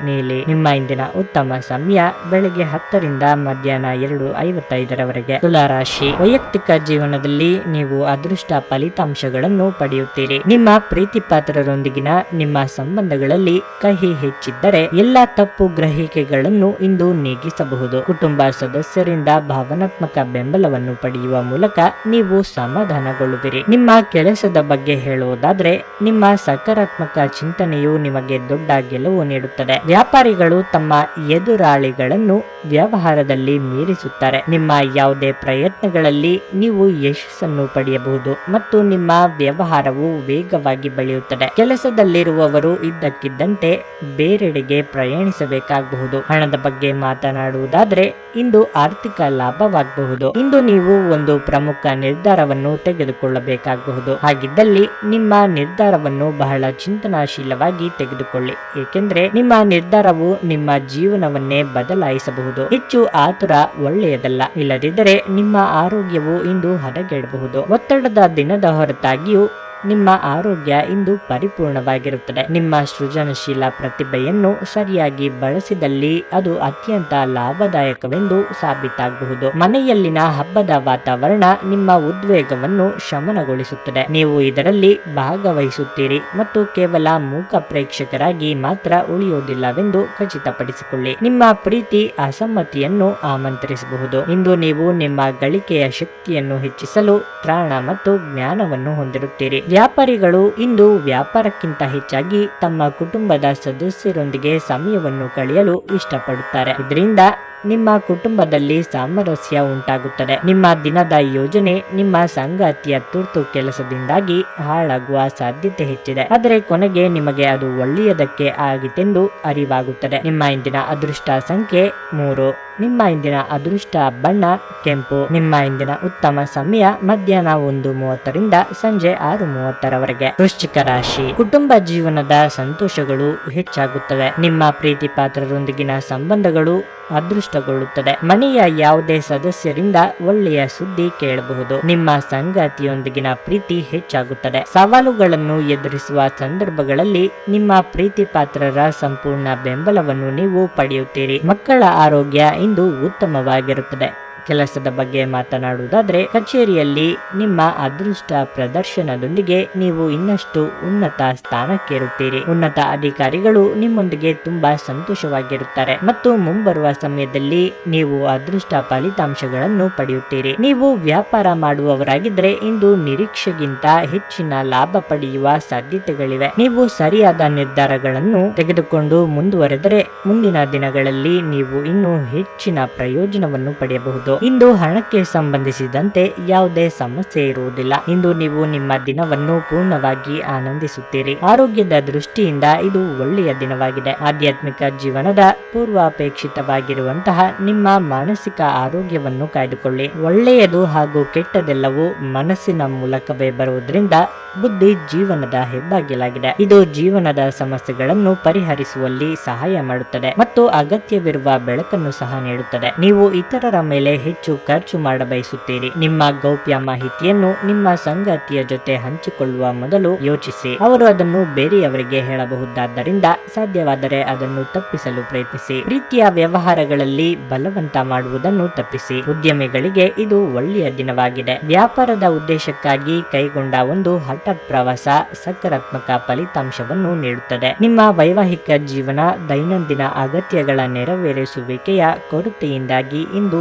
ನೀಲಿ ನಿಮ್ಮ ಇಂದಿನ ಉತ್ತಮ ಸಮಯ ಬೆಳಿಗ್ಗೆ ಹತ್ತರಿಂದ ಮಧ್ಯಾಹ್ನ ಎರಡು ಐವತ್ತೈದರವರೆಗೆ. ತುಲಾರಾಶಿ ವೈಯಕ್ತಿಕ ಜೀವನದಲ್ಲಿ ನೀವು ಅದೃಷ್ಟ ಫಲಿತಾಂಶಗಳನ್ನು ಪಡೆಯುತ್ತೀರಿ. ನಿಮ್ಮ ಪ್ರೀತಿ ಪಾತ್ರರೊಂದಿಗಿನ ನಿಮ್ಮ ಸಂಬಂಧಗಳಲ್ಲಿ ಕಹಿ ಹೆಚ್ಚಿದ್ದರೆ ಎಲ್ಲಾ ತಪ್ಪು ಗ್ರಹಿಕೆಗಳನ್ನು ಇಂದು ನೀಗಿಸಬಹುದು. ಕುಟುಂಬ ಸದಸ್ಯರಿಂದ ಭಾವನಾತ್ಮಕ ಬೆಂಬಲವನ್ನು ಪಡೆಯುವ ಮೂಲಕ ನೀವು ಸಮಾಧಾನಗೊಳ್ಳುವಿರಿ. ನಿಮ್ಮ ಕೆಲಸದ ಬಗ್ಗೆ ಹೇಳುವುದಾದ್ರೆ ನಿಮ್ಮ ಸಕಾರಾತ್ಮಕ ಚಿಂತನೆಯು ನಿಮಗೆ ದೊಡ್ಡ ಗೆಲುವು ನೀಡುತ್ತದೆ. ವ್ಯಾಪಾರಿಗಳು ತಮ್ಮ ಎದುರಾಳಿಗಳನ್ನು ವ್ಯವಹಾರದಲ್ಲಿ ಮೀರಿಸುತ್ತಾರೆ. ನಿಮ್ಮ ಯಾವುದೇ ಪ್ರಯತ್ನಗಳಲ್ಲಿ ನೀವು ಯಶಸ್ಸನ್ನು ಪಡೆಯಬಹುದು ಮತ್ತು ನಿಮ್ಮ ವ್ಯವಹಾರವು ವೇಗವಾಗಿ ಬೆಳೆಯುತ್ತದೆ. ಕೆಲಸದಲ್ಲಿರುವವರು ಇದ್ದಕ್ಕಿದ್ದಂತೆ ಬೇರೆಡೆಗೆ ಪ್ರಯಾಣಿಸಬೇಕಾಗಬಹುದು. ಹಣದ ಬಗ್ಗೆ ಮಾತನಾಡುವುದಾದ್ರೆ ಇಂದು ಆರ್ಥಿಕ ಲಾಭವಾಗಬಹುದು. ಇಂದು ನೀವು ಒಂದು ಪ್ರಮುಖ ನಿರ್ಧಾರವನ್ನು ತೆಗೆದುಕೊಳ್ಳಬೇಕಾಗಬಹುದು. ಹಾಗಿದ್ದಲ್ಲಿ ನಿಮ್ಮ ನಿರ್ಧಾರವನ್ನು ಬಹಳ ಚಿಂತನಾಶೀಲವಾಗಿ ತೆಗೆದುಕೊಳ್ಳಿ. ಏಕೆಂದ್ರೆ ನಿಮ್ಮ ನಿರ್ಧಾರವು ನಿಮ್ಮ ಜೀವನವನ್ನೇ ಬದಲಾಯಿಸಬಹುದು. ಹೆಚ್ಚು ಆತುರ ಒಳ್ಳೆಯದಲ್ಲ, ಇಲ್ಲದಿದ್ದರೆ ನಿಮ್ಮ ಆರೋಗ್ಯವು ಇಂದು ಹದಗೆಡಬಹುದು. ಒತ್ತಡದ ದಿನದ ಹೊರತಾಗಿಯೂ ನಿಮ್ಮ ಆರೋಗ್ಯ ಇಂದು ಪರಿಪೂರ್ಣವಾಗಿರುತ್ತದೆ. ನಿಮ್ಮ ಸೃಜನಶೀಲ ಪ್ರತಿಭೆಯನ್ನು ಸರಿಯಾಗಿ ಬಳಸಿದಲ್ಲಿ ಅದು ಅತ್ಯಂತ ಲಾಭದಾಯಕವೆಂದು ಸಾಬೀತಾಗಬಹುದು. ಮನೆಯಲ್ಲಿನ ಹಬ್ಬದ ವಾತಾವರಣ ನಿಮ್ಮ ಉದ್ವೇಗವನ್ನು ಶಮನಗೊಳಿಸುತ್ತದೆ. ನೀವು ಇದರಲ್ಲಿ ಭಾಗವಹಿಸುತ್ತೀರಿ ಮತ್ತು ಕೇವಲ ಮೂಕ ಪ್ರೇಕ್ಷಕರಾಗಿ ಮಾತ್ರ ಉಳಿಯುವುದಿಲ್ಲವೆಂದು ಖಚಿತಪಡಿಸಿಕೊಳ್ಳಿ. ನಿಮ್ಮ ಪ್ರೀತಿ ಅಸಮ್ಮತಿಯನ್ನು ಆಮಂತ್ರಿಸಬಹುದು. ಇಂದು ನೀವು ನಿಮ್ಮ ಗಳಿಕೆಯ ಶಕ್ತಿಯನ್ನು ಹೆಚ್ಚಿಸಲು ತ್ರಾಣ ಮತ್ತು ಜ್ಞಾನವನ್ನು ಹೊಂದಿರುತ್ತೀರಿ. ವ್ಯಾಪಾರಿಗಳು ಇಂದು ವ್ಯಾಪಾರಕ್ಕಿಂತ ಹೆಚ್ಚಾಗಿ ತಮ್ಮ ಕುಟುಂಬದ ಸದಸ್ಯರೊಂದಿಗೆ ಸಮಯವನ್ನು ಕಳೆಯಲು ಇಷ್ಟಪಡುತ್ತಾರೆ. ಇದರಿಂದ ನಿಮ್ಮ ಕುಟುಂಬದಲ್ಲಿ ಸಾಮರಸ್ಯ ಉಂಟಾಗುತ್ತದೆ. ನಿಮ್ಮ ದಿನದ ಯೋಜನೆ ನಿಮ್ಮ ಸಂಗಾತಿಯ ತುರ್ತು ಕೆಲಸದಿಂದಾಗಿ ಹಾಳಾಗುವ ಸಾಧ್ಯತೆ ಹೆಚ್ಚಿದೆ. ಆದರೆ ಕೊನೆಗೆ ನಿಮಗೆ ಅದು ಒಳ್ಳೆಯದಕ್ಕೆ ಆಗಿತೆಂದು ಅರಿವಾಗುತ್ತದೆ. ನಿಮ್ಮ ಇಂದಿನ ಅದೃಷ್ಟ ಸಂಖ್ಯೆ ಮೂರು. ನಿಮ್ಮ ಇಂದಿನ ಅದೃಷ್ಟ ಬಣ್ಣ ಕೆಂಪು. ನಿಮ್ಮ ಇಂದಿನ ಉತ್ತಮ ಸಮಯ ಮಧ್ಯಾಹ್ನ ಒಂದು ಮೂವತ್ತರಿಂದ ಸಂಜೆ ಆರು ಮೂವತ್ತರವರೆಗೆ. ವೃಶ್ಚಿಕ ರಾಶಿ. ಕುಟುಂಬ ಜೀವನದ ಸಂತೋಷಗಳು ಹೆಚ್ಚಾಗುತ್ತವೆ. ನಿಮ್ಮ ಪ್ರೀತಿ ಪಾತ್ರರೊಂದಿಗಿನ ಸಂಬಂಧಗಳು ಅದೃಷ್ಟಗೊಳ್ಳುತ್ತದೆ. ಮನೆಯ ಯಾವುದೇ ಸದಸ್ಯರಿಂದ ಒಳ್ಳೆಯ ಸುದ್ದಿ ಕೇಳಬಹುದು. ನಿಮ್ಮ ಸಂಗಾತಿಯೊಂದಿಗಿನ ಪ್ರೀತಿ ಹೆಚ್ಚಾಗುತ್ತದೆ. ಸವಾಲುಗಳನ್ನು ಎದುರಿಸುವ ಸಂದರ್ಭಗಳಲ್ಲಿ ನಿಮ್ಮ ಪ್ರೀತಿ ಪಾತ್ರರ ಸಂಪೂರ್ಣ ಬೆಂಬಲವನ್ನು ನೀವು ಪಡೆಯುತ್ತೀರಿ. ಮಕ್ಕಳ ಆರೋಗ್ಯ ಇಂದು ಉತ್ತಮವಾಗಿರುತ್ತದೆ. ಕೆಲಸದ ಬಗ್ಗೆ ಮಾತನಾಡುವುದಾದರೆ, ಕಚೇರಿಯಲ್ಲಿ ನಿಮ್ಮ ಅದೃಷ್ಟ ಪ್ರದರ್ಶನದೊಂದಿಗೆ ನೀವು ಇನ್ನಷ್ಟು ಉನ್ನತ ಸ್ಥಾನಕ್ಕೇರುತ್ತೀರಿ. ಉನ್ನತ ಅಧಿಕಾರಿಗಳು ನಿಮ್ಮೊಂದಿಗೆ ತುಂಬಾ ಸಂತೋಷವಾಗಿರುತ್ತಾರೆ ಮತ್ತು ಮುಂಬರುವ ಸಮಯದಲ್ಲಿ ನೀವು ಅದೃಷ್ಟ ಫಲಿತಾಂಶಗಳನ್ನು ಪಡೆಯುತ್ತೀರಿ. ನೀವು ವ್ಯಾಪಾರ ಮಾಡುವವರಾಗಿದ್ದರೆ ಇಂದು ನಿರೀಕ್ಷೆಗಿಂತ ಹೆಚ್ಚಿನ ಲಾಭ ಪಡೆಯುವ ಸಾಧ್ಯತೆಗಳಿವೆ. ನೀವು ಸರಿಯಾದ ನಿರ್ಧಾರಗಳನ್ನು ತೆಗೆದುಕೊಂಡು ಮುಂದುವರೆದರೆ ಮುಂದಿನ ದಿನಗಳಲ್ಲಿ ನೀವು ಇನ್ನೂ ಹೆಚ್ಚಿನ ಪ್ರಯೋಜನವನ್ನು ಪಡೆಯಬಹುದು. ಇಂದು ಹಣಕ್ಕೆ ಸಂಬಂಧಿಸಿದಂತೆ ಯಾವುದೇ ಸಮಸ್ಯೆ ಇರುವುದಿಲ್ಲ. ಇಂದು ನೀವು ನಿಮ್ಮ ದಿನವನ್ನು ಪೂರ್ಣವಾಗಿ ಆನಂದಿಸುತ್ತೀರಿ. ಆರೋಗ್ಯದ ದೃಷ್ಟಿಯಿಂದ ಇದು ಒಳ್ಳೆಯ ದಿನವಾಗಿದೆ. ಆಧ್ಯಾತ್ಮಿಕ ಜೀವನದ ಪೂರ್ವಾಪೇಕ್ಷಿತವಾಗಿರುವಂತಹ ನಿಮ್ಮ ಮಾನಸಿಕ ಆರೋಗ್ಯವನ್ನು ಕಾಯ್ದುಕೊಳ್ಳಿ. ಒಳ್ಳೆಯದು ಹಾಗೂ ಕೆಟ್ಟದೆಲ್ಲವೂ ಮನಸ್ಸಿನ ಮೂಲಕವೇ ಬರುವುದರಿಂದ ಬುದ್ಧಿ ಜೀವನದ ಹೆಬ್ಬಾಗಿಲಾಗಿದೆ. ಇದು ಜೀವನದ ಸಮಸ್ಯೆಗಳನ್ನು ಪರಿಹರಿಸುವಲ್ಲಿ ಸಹಾಯ ಮಾಡುತ್ತದೆ ಮತ್ತು ಅಗತ್ಯವಿರುವ ಬೆಳಕನ್ನು ಸಹ ನೀಡುತ್ತದೆ. ನೀವು ಇತರರ ಮೇಲೆ ಹೆಚ್ಚು ಖರ್ಚು ಮಾಡಬಯಸುತ್ತೀರಿ. ನಿಮ್ಮ ಗೌಪ್ಯ ಮಾಹಿತಿಯನ್ನು ನಿಮ್ಮ ಸಂಗಾತಿಯ ಜೊತೆ ಹಂಚಿಕೊಳ್ಳುವ ಮೊದಲು ಯೋಚಿಸಿ. ಅವರು ಅದನ್ನು ಬೇರೆಯವರಿಗೆ ಹೇಳಬಹುದಾದ್ದರಿಂದ ಸಾಧ್ಯವಾದರೆ ಅದನ್ನು ತಪ್ಪಿಸಲು ಪ್ರಯತ್ನಿಸಿ. ಪ್ರೀತಿಯ ವ್ಯವಹಾರಗಳಲ್ಲಿ ಬಲವಂತ ಮಾಡುವುದನ್ನು ತಪ್ಪಿಸಿ. ಉದ್ಯಮಿಗಳಿಗೆ ಇದು ಒಳ್ಳೆಯ ದಿನವಾಗಿದೆ. ವ್ಯಾಪಾರದ ಉದ್ದೇಶಕ್ಕಾಗಿ ಕೈಗೊಂಡ ಒಂದು ಹಠ ಪ್ರವಾಸ ಸಕಾರಾತ್ಮಕ ಫಲಿತಾಂಶವನ್ನು ನೀಡುತ್ತದೆ. ನಿಮ್ಮ ವೈವಾಹಿಕ ಜೀವನ ದೈನಂದಿನ ಅಗತ್ಯಗಳ ನೆರವೇರಿಸುವಿಕೆಯ ಕೊರತೆಯಿಂದಾಗಿ ಇಂದು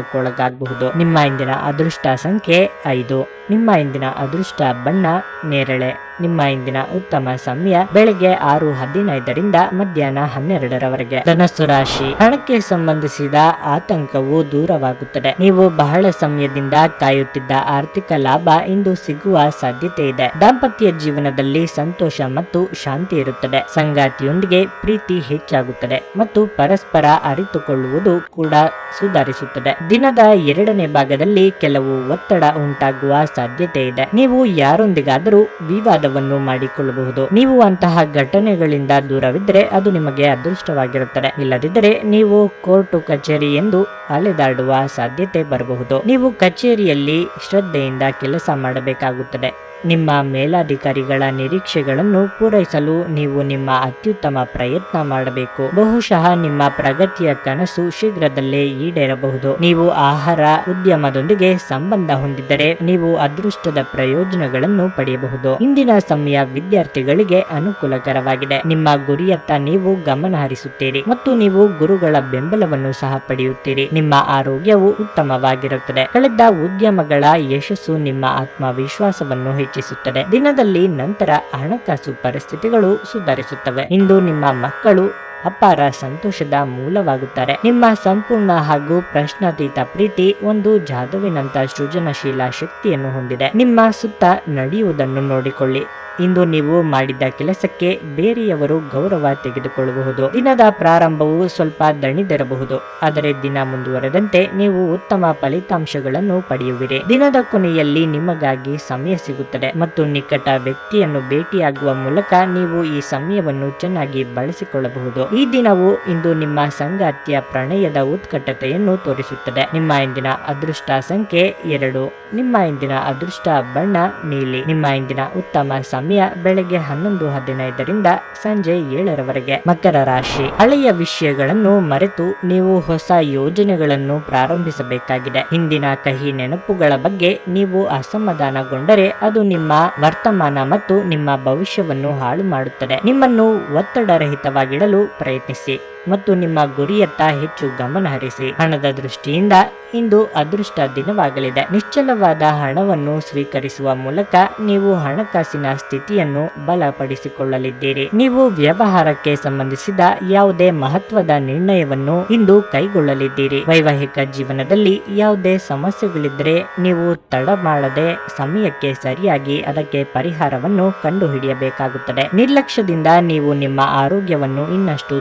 ಒತ್ತಡಕ್ಕೊಳಗಾಗಬಹುದು ನಿಮ್ಮ ಇಂದಿನ ಅದೃಷ್ಟ ಸಂಖ್ಯೆ ಐದು. ನಿಮ್ಮ ಇಂದಿನ ಅದೃಷ್ಟ ಬಣ್ಣ ನೇರಳೆ. ನಿಮ್ಮ ಇಂದಿನ ಉತ್ತಮ ಸಮಯ ಬೆಳಗ್ಗೆ ಆರು ಹದಿನೈದರಿಂದ ಮಧ್ಯಾಹ್ನ ಹನ್ನೆರಡರವರೆಗೆ. ಧನಸ್ಸು ರಾಶಿ. ಹಣಕ್ಕೆ ಸಂಬಂಧಿಸಿದ ಆತಂಕವು ದೂರವಾಗುತ್ತದೆ. ನೀವು ಬಹಳ ಸಮಯದಿಂದ ಕಾಯುತ್ತಿದ್ದ ಆರ್ಥಿಕ ಲಾಭ ಇಂದು ಸಿಗುವ ಸಾಧ್ಯತೆ ಇದೆ. ದಾಂಪತ್ಯ ಜೀವನದಲ್ಲಿ ಸಂತೋಷ ಮತ್ತು ಶಾಂತಿ ಇರುತ್ತದೆ. ಸಂಗಾತಿಯೊಂದಿಗೆ ಪ್ರೀತಿ ಹೆಚ್ಚಾಗುತ್ತದೆ ಮತ್ತು ಪರಸ್ಪರ ಅರಿತುಕೊಳ್ಳುವುದು ಕೂಡ ಸುಧಾರಿಸುತ್ತದೆ. ದಿನದ ಎರಡನೇ ಭಾಗದಲ್ಲಿ ಕೆಲವು ಒತ್ತಡ ಉಂಟಾಗುವ ಸಾಧ್ಯತೆ ಇದೆ. ನೀವು ಯಾರೊಂದಿಗಾದರೂ ವಿವಾದವನ್ನು ಮಾಡಿಕೊಳ್ಳಬಹುದು. ನೀವು ಅಂತಹ ಘಟನೆಗಳಿಂದ ದೂರವಿದ್ದರೆ ಅದು ನಿಮಗೆ ಅದೃಷ್ಟವಾಗಿರುತ್ತದೆ. ಇಲ್ಲದಿದ್ದರೆ ನೀವು ಕೋರ್ಟು ಕಚೇರಿ ಎಂದು ಅಲೆದಾಡುವ ಸಾಧ್ಯತೆ ಬರಬಹುದು. ನೀವು ಕಚೇರಿಯಲ್ಲಿ ಶ್ರದ್ಧೆಯಿಂದ ಕೆಲಸ ಮಾಡಬೇಕಾಗುತ್ತದೆ. ನಿಮ್ಮ ಮೇಲಾಧಿಕಾರಿಗಳ ನಿರೀಕ್ಷೆಗಳನ್ನು ಪೂರೈಸಲು ನೀವು ನಿಮ್ಮ ಅತ್ಯುತ್ತಮ ಪ್ರಯತ್ನ ಮಾಡಬೇಕು. ಬಹುಶಃ ನಿಮ್ಮ ಪ್ರಗತಿಯ ಕನಸು ಶೀಘ್ರದಲ್ಲೇ ಈಡೇರಬಹುದು. ನೀವು ಆಹಾರ, ಉದ್ಯಮದೊಂದಿಗೆ ಸಂಬಂಧ ಹೊಂದಿದ್ದರೆ ನೀವು ಅದೃಷ್ಟದ ಪ್ರಯೋಜನಗಳನ್ನು ಪಡೆಯಬಹುದು. ಇಂದಿನ ಸಮಯ ವಿದ್ಯಾರ್ಥಿಗಳಿಗೆ ಅನುಕೂಲಕರವಾಗಿದೆ. ನಿಮ್ಮ ಗುರಿಯತ್ತ ನೀವು ಗಮನ ಹರಿಸುತ್ತೀರಿ ಮತ್ತು ನೀವು ಗುರುಗಳ ಬೆಂಬಲವನ್ನು ಸಹ ಪಡೆಯುತ್ತೀರಿ. ನಿಮ್ಮ ಆರೋಗ್ಯವು ಉತ್ತಮವಾಗಿರುತ್ತದೆ. ಕಳೆದ ಉದ್ಯಮಗಳ ಯಶಸ್ಸು ನಿಮ್ಮ ಆತ್ಮವಿಶ್ವಾಸವನ್ನು ಹೆಚ್ಚಿಸುತ್ತದೆ. ದಿನದಲ್ಲಿ ನಂತರ ಹಣಕಾಸು ಪರಿಸ್ಥಿತಿಗಳು ಸುಧಾರಿಸುತ್ತವೆ. ಇಂದು ನಿಮ್ಮ ಮಕ್ಕಳು ಅಪಾರ ಸಂತೋಷದ ಮೂಲವಾಗುತ್ತಾರೆ. ನಿಮ್ಮ ಸಂಪೂರ್ಣ ಹಾಗೂ ಪ್ರಶ್ನಾತೀತ ಪ್ರೀತಿ ಒಂದು ಜಾದುವಿನಂತ ಸೃಜನಶೀಲ ಶಕ್ತಿಯನ್ನು ಹೊಂದಿದೆ. ನಿಮ್ಮ ಸುತ್ತ ನಡೆಯುವುದನ್ನು ನೋಡಿಕೊಳ್ಳಿ. ಇಂದು ನೀವು ಮಾಡಿದ ಕೆಲಸಕ್ಕೆ ಬೇರೆಯವರು ಗೌರವ ತೆಗೆದುಕೊಳ್ಳಬಹುದು. ದಿನದ ಪ್ರಾರಂಭವು ಸ್ವಲ್ಪ ದಣಿದಿರಬಹುದು. ಆದರೆ ದಿನ ಮುಂದುವರೆದಂತೆ ನೀವು ಉತ್ತಮ ಫಲಿತಾಂಶಗಳನ್ನು ಪಡೆಯುವಿರಿ. ದಿನದ ಕೊನೆಯಲ್ಲಿ ನಿಮಗಾಗಿ ಸಮಯ ಸಿಗುತ್ತದೆ ಮತ್ತು ನಿಕಟ ವ್ಯಕ್ತಿಯನ್ನು ಭೇಟಿಯಾಗುವ ಮೂಲಕ ನೀವು ಈ ಸಮಯವನ್ನು ಚೆನ್ನಾಗಿ ಬಳಸಿಕೊಳ್ಳಬಹುದು. ಈ ದಿನವು ಇಂದು ನಿಮ್ಮ ಸಂಗಾತಿಯ ಪ್ರಣಯದ ಉತ್ಕಟತೆಯನ್ನು ತೋರಿಸುತ್ತದೆ. ನಿಮ್ಮ ಇಂದಿನ ಅದೃಷ್ಟ ಸಂಖ್ಯೆ ಎರಡು. ನಿಮ್ಮ ಇಂದಿನ ಅದೃಷ್ಟ ಬಣ್ಣ ನೀಲಿ. ನಿಮ್ಮ ಇಂದಿನ ಉತ್ತಮ ಸಮಯ ಬೆಳಗ್ಗೆ ಹನ್ನೊಂದು ಹದಿನೈದರಿಂದ ಸಂಜೆ ಏಳರವರೆಗೆ ಮಕರ ರಾಶಿ. ಹಳೆಯ ವಿಷಯಗಳನ್ನು ಮರೆತು ನೀವು ಹೊಸ ಯೋಜನೆಗಳನ್ನು ಪ್ರಾರಂಭಿಸಬೇಕಾಗಿದೆ. ಹಿಂದಿನ ಕಹಿ ನೆನಪುಗಳ ಬಗ್ಗೆ ನೀವು ಅಸಮಾಧಾನಗೊಂಡರೆ ಅದು ನಿಮ್ಮ ವರ್ತಮಾನ ಮತ್ತು ನಿಮ್ಮ ಭವಿಷ್ಯವನ್ನು ಹಾಳು ಮಾಡುತ್ತದೆ ನಿಮ್ಮನ್ನು ಒತ್ತಡರಹಿತವಾಗಿಡಲು ಪ್ರಯತ್ನಿಸಿ. ಮತ್ತು ನಿಮ್ಮ ಗುರಿಯತ್ತ ಹೆಚ್ಚು ಗಮನ ಹರಿಸಿ ಹಣದ ದೃಷ್ಟಿಯಿಂದ ಇಂದು ಅದೃಷ್ಟ ದಿನವಾಗಲಿದೆ. ನಿಶ್ಚಲವಾದ ಹಣವನ್ನು ಸ್ವೀಕರಿಸುವ ಮೂಲಕ ನೀವು ಹಣಕಾಸಿನ ಸ್ಥಿತಿಯನ್ನು ಬಲಪಡಿಸಿಕೊಳ್ಳಲಿದ್ದೀರಿ. ನೀವು ವ್ಯವಹಾರಕ್ಕೆ ಸಂಬಂಧಿಸಿದ ಯಾವುದೇ ಮಹತ್ವದ ನಿರ್ಣಯವನ್ನು ಇಂದು ಕೈಗೊಳ್ಳಲಿದ್ದೀರಿ. ವೈವಾಹಿಕ ಜೀವನದಲ್ಲಿ ಯಾವುದೇ ಸಮಸ್ಯೆಗಳಿದ್ದರೆ ನೀವು ತಡ ಮಾಡದೆ ಸಮಯಕ್ಕೆ ಸರಿಯಾಗಿ ಅದಕ್ಕೆ ಪರಿಹಾರವನ್ನು ಕಂಡುಹಿಡಿಯಬೇಕಾಗುತ್ತದೆ. ನಿರ್ಲಕ್ಷ್ಯದಿಂದ ನೀವು ನಿಮ್ಮ ಆರೋಗ್ಯವನ್ನು ಇನ್ನಷ್ಟು